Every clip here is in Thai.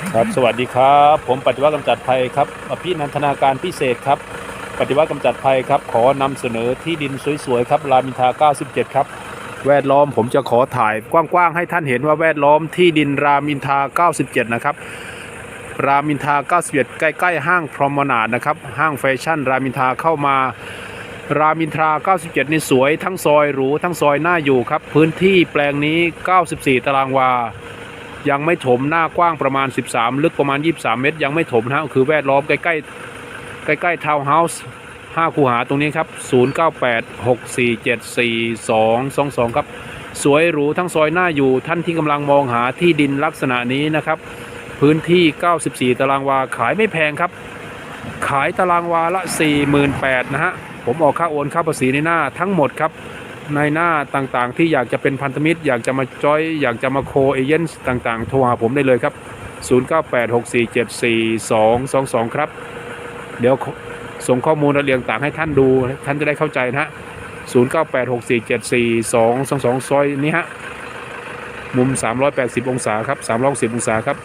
ครับสวัสดีครับ ผมปฏิวัติกำจัดภัยครับอภินันทนาการพิเศษครับ ปฏิวัติกำจัดภัยครับ ขอนำเสนอที่ดินสวยๆครับรามินทา 97 ครับ แวดล้อมผมจะขอถ่ายกว้างๆให้ท่านเห็นว่าแวดล้อมที่ดินรามินทา 97 นะครับ รามินทา91ใกล้ๆห้างพรอมนาดนะครับ ห้างแฟชั่น รามินทาเข้ามา รามินทา 97 นี่สวยทั้งซอยหรูทั้งซอยน่าอยู่ครับ พื้นที่แปลงนี้ 94 ตารางวา ยังไม่ถมหน้ากว้างประมาณ 13 ลึกประมาณ 23 เมตร ยังไม่ถมนะคือแวดล้อมใกล้ๆใกล้ๆทาวน์เฮาส์5คูหาตรงนี้ครับ 0986474222 ครับ สวยหรูทั้งซอยหน้าอยู่ท่านที่กำลังมองหาที่ดินลักษณะนี้นะครับ พื้นที่ 94 ตารางวาขายไม่แพงครับ ขายตารางวาละ 48,000นะฮะผมออกค่าโอนค่าภาษีในหน้าทั้งหมดครับ ในหน้าต่างๆ ที่อยากจะเป็นพันธมิตร อยากจะมาจอย อยากจะมาโคเอเจนต์ต่างๆ โทรหาผมได้เลยครับ 0986474222 ครับ เดี๋ยวส่งข้อมูลระเอียดต่างให้ท่านดู ท่านจะได้เข้าใจนะฮะ 0986474222 ซอยนี้ฮะ มุม 380 องศาครับ310องศาครับ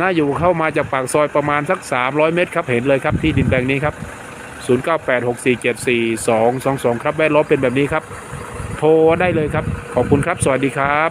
น่าอยู่เข้ามาจากปากซอยประมาณสัก 300 เมตรครับ เห็นเลยครับที่ดินแปลงนี้ครับ 0986474222 ครับแวดล้อมเป็นแบบนี้ครับ โทรได้เลยครับ ขอบคุณครับ สวัสดีครับ